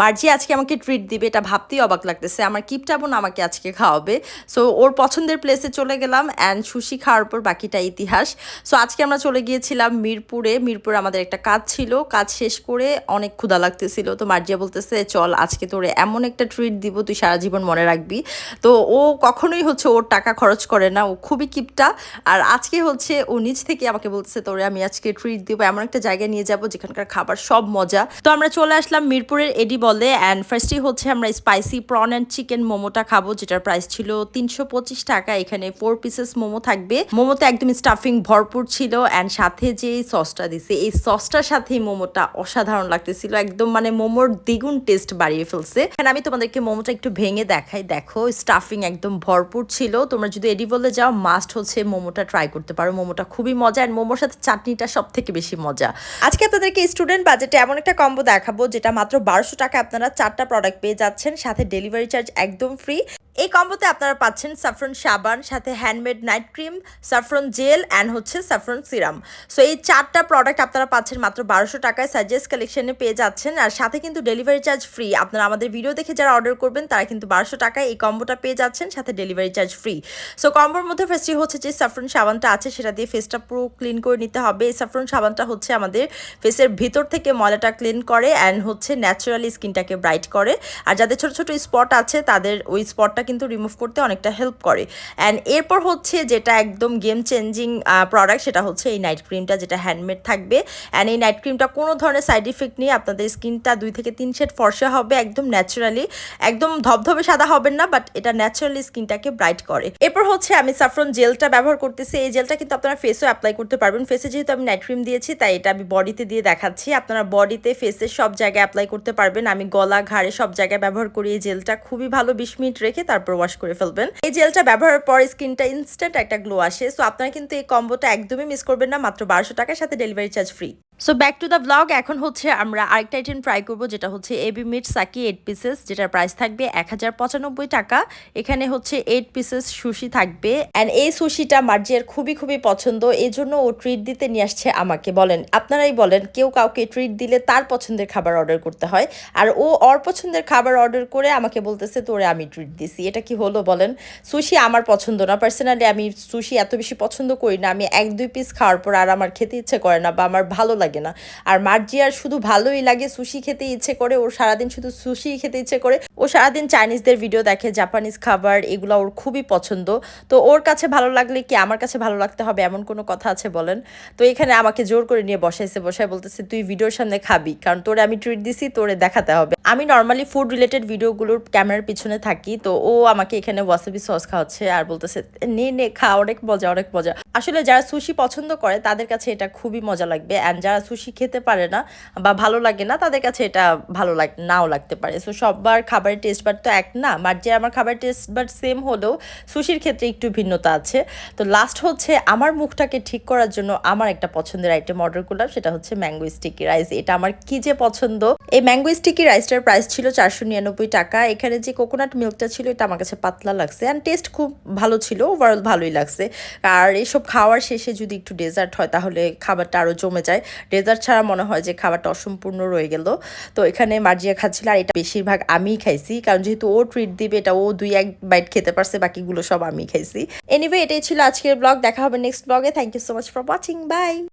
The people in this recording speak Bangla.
মার্জি আজকে আমাকে ট্রিট দিবে, এটা ভাবতেই অবাক লাগতেছে। আমার কিপটা বোন আমাকে আজকে খাওয়াবে। সো ওর পছন্দের প্লেসে চলে গেলাম অ্যান্ড সুশি খাওয়ার পর বাকিটা ইতিহাস। সো আজকে আমরা চলে গিয়েছিলাম মিরপুরে। মিরপুরে আমাদের একটা কাজ ছিল। কাজ শেষ করে অনেক ক্ষুধা লাগতেছিল। তো মার্জিয়া বলতেছে, চল, আজকে তোরে এমন একটা ট্রিট দিব, তুই সারা জীবন মনে রাখবি। তো ও কখনোই হচ্ছে ওর টাকা খরচ করে না। ও খুবই কিপটা আর আজকে হচ্ছে ও নিজ থেকে আমাকে বলতেছে, তোরে আমি আজকে ট্রিট দিব, এমন একটা জায়গায় নিয়ে যাব যেখানকার খাবার সব মজা। তো আমরা চলে আসলাম মিরপুরের এডি বলে অ্যান্ড ফার্স্টই হচ্ছে আমরা স্পাইসি প্রন অ্যান্ড চিকেন মোমোটা খাব, যেটার প্রাইস ছিল তিনশো পঁচিশ টাকা। এখানে ফোর পিসেস মোমো থাকবে। মোমোতে একদম স্টাফিং ভরপুর ছিল অ্যান্ড সাথে যে সসটা দিছে, এই সসটার সাথে মোমোটা অসাধারণ লাগতেছিল। একদম মানে মোমোর দ্বিগুণ টেস্ট বাড়িয়ে ফেলছে। এখানে আমি তোমাদেরকে মোমোটা একটু ভেঙে দেখাই। দেখো স্টাফিং একদম ভরপুর ছিল। তোমরা যদি এডি বলে যাও মাস্ট হচ্ছে মোমোটা ট্রাই করতে পারো। মোমোটা খুবই মজা অ্যান্ড মোমোর সাথে চাটনিটা সব থেকে বেশি মজা। আজকে আপনাদেরকে স্টুডেন্ট বাজেটে এমন একটা কম্বো দেখাবো, যেটা মাত্র বারোশো টাকা আপনারা চারটা প্রোডাক্ট পেয়ে যাচ্ছেন সাথে ডেলিভারি চার্জ একদম ফ্রি এই কম্বোতে আপনারা পাচ্ছেন সাফরন সাবান, সাথে handmade night cream saffron gel and হচ্ছে সাফরন সিরাম সো এই চারটা প্রোডাক্ট আপনারা পাচ্ছেন মাত্র বারোশো টাকায়। সাজেস্ট কালেকশনে পেয়ে যাচ্ছেন। আর সাথে কিন্তু ডেলিভারি চার্জ ফ্রি আপনারা আমাদের ভিডিও দেখে যারা অর্ডার করবেন, তারা কিন্তু বারোশো টাকায় এই কম্বোটা পেয়ে যাচ্ছেন, সাথে ডেলিভারি চার্জ ফ্রি সো কম্বোর মধ্যে ফার্স্টই হচ্ছে যে সাফরন সাবানটা আছে, সেটা দিয়ে ফেসটা পুরো ক্লিন করে নিতে হবে। এই সাফরন সাবানটা হচ্ছে আমাদের ফেসের ভিতর থেকে ময়লাটা ক্লিন করে অ্যান্ড হচ্ছে ন্যাচারালি স্কিনটাকে ব্রাইট করে। আর যাদের ছোট ছোট স্পট আছে, তাদের ওই স্পটটা কিন্তু রিমুভ করতে অনেকটা হেল্প করে। অ্যান্ড এরপর হচ্ছে যেটা একদম গেম চেঞ্জিং প্রোডাক্ট সেটা হচ্ছে এই নাইট ক্রিমটা যেটা হ্যান্ডমেড থাকবে। অ্যান্ড এই নাইট ক্রিমটা কোনো ধরনের সাইড ইফেক্ট নেই, আপনাদের স্কিনটা দুই থেকে তিন শেড ফর্সা হবে একদম ন্যাচারালি একদম ধবধবে সাদা হবেন না বাট এটা ন্যাচারালি স্কিনটাকে ব্রাইট করে। এরপর হচ্ছে আমি সাফরন জেলটা ব্যবহার করতেছি। এই জেলটা কিন্তু আপনারা ফেসও অ্যাপ্লাই করতে পারবেন। ফেসে যেহেতু আমি নাইট ক্রিম দিয়েছি, তাই এটা আমি বডিতে দিয়ে দেখাচ্ছি। আপনারা বডিতে ফেসের সব জায়গায় অ্যাপ্লাই করতে পারবেন। আমি গলা, ঘাড়ে সব জায়গায় ব্যবহার করি এই জেলটা খুবই ভালো বিশ মিনিট রেখে তারপর ওয়াশ করে ফেলবেন। এই জেলটা ব্যবহারের পর স্কিনটা ইনস্ট্যান্ট একটা গ্লো আসে। সো আপনারা কিন্তু এই কম্বোটা একদমই মিস করবেন না, মাত্র বারোশো টাকার সাথে delivery charge free so back to the blog এখন হচ্ছে আমরা আরেকটা আইটেম ট্রাই করব, যেটা হচ্ছে এবি মিট সাকি এইট পিসেস যেটার প্রাইস থাকবে এক হাজার পঁচানব্বই টাকা। এখানে হচ্ছে এইট পিসেস সুশি থাকবে। অ্যান্ড এই সুশিটা মার্জিয়ার খুবই খুবই পছন্দ। এই জন্য ও ট্রিট দিতে নিয়ে আসছে আমাকে। বলেন, আপনারাই বলেন, কেউ কাউকে ট্রিট দিলে তার পছন্দের খাবার অর্ডার করতে হয়। আর ও ওর পছন্দের খাবার অর্ডার করে আমাকে বলতেছে, তোরে আমি ট্রিট দিছি। এটা কি হলো, বলেন? সুশি আমার পছন্দ না। পার্সোনালি আমি সুশি এত বেশি পছন্দ করি না। আমি এক দুই পিস খাওয়ার পর আর আমার খেতে ইচ্ছে করে না বা আমার ভালো লাগে না। আর মার্জিয়ার শুধু ভালোই লাগে সুশি খেতে ইচ্ছে করে ওর সারাদিন শুধু সুশি খেতে ইচ্ছে করে। ও সারাদিন চাইনিজদের ভিডিও দেখে জাপানিজ খাবার, এগুলো ওর খুবই পছন্দ। তো ওর কাছে ভালো লাগলে কি আমার কাছে ভালো লাগতে হবে, এমন কোনো কথা আছে বলেন? তো এখানে আমাকে জোর করে নিয়ে বসাইছে, বসায় বলতেছে, তুই ভিডিওর সামনে খাবি, কারণ তোরে আমি ট্রিট দিছি, তোরে দেখাতে হবে। আমি নর্মালি ফুড রিলেটেড ভিডিওগুলোর ক্যামেরার পিছনে থাকি, তো ও আমাকে এখানে ওয়াসাবি সস খাওয়াচ্ছে আর বলতেছে, নে নে, খা, অনেক মজা অনেক মজা। আসলে যারা সুশি পছন্দ করে, তাদের কাছে এটা খুবই মজা লাগবে। অ্যান্ড যারা সুশি খেতে পারে না বা ভালো লাগে না, তাদের কাছে এটা ভালো লাগ, নাও লাগতে পারে। সো সবার খাবারের টেস্ট বাট তো এক না মার যে আমার খাবারের টেস্ট বাট সেম হলেও সুশির ক্ষেত্রে একটু ভিন্নতা আছে। তো লাস্ট হচ্ছে আমার মুখটাকে ঠিক করার জন্য আমার একটা পছন্দের আইটেম অর্ডার করলাম, সেটা হচ্ছে ম্যাঙ্গো স্টিকি রাইস এটা আমার কি যে পছন্দ? এই ম্যাঙ্গো স্টিকি রাইসটার প্রাইস ছিল চারশো নিরানব্বই টাকা। এখানে যে কোকোনাট মিল্কটা ছিল, এটা আমার কাছে পাতলা লাগছে। অ্যান্ড টেস্ট খুব ভালো ছিল ওভারঅল ভালোই লাগছে। আর এসব খাওয়ার শেষে যদি একটু ডেজার্ট হয়, তাহলে খাবারটা আরও জমে যায়। ডেজার্ট ছাড়া মনে হয় যে খাবারটা অসম্পূর্ণ রয়ে গেল। তো এখানে মার্জিয়া খাচ্ছিল আর এটা বেশিরভাগ আমিই খাইছি, কারণ যেহেতু ও ট্রিট দিবে, এটা ও দুই এক বাইট খেতে পারছে, বাকিগুলো সব আমি খাইছি। এনিওয়ে এটাই ছিল আজকের ব্লগ দেখা হবে নেক্সট ব্লগে thank you so much for watching bye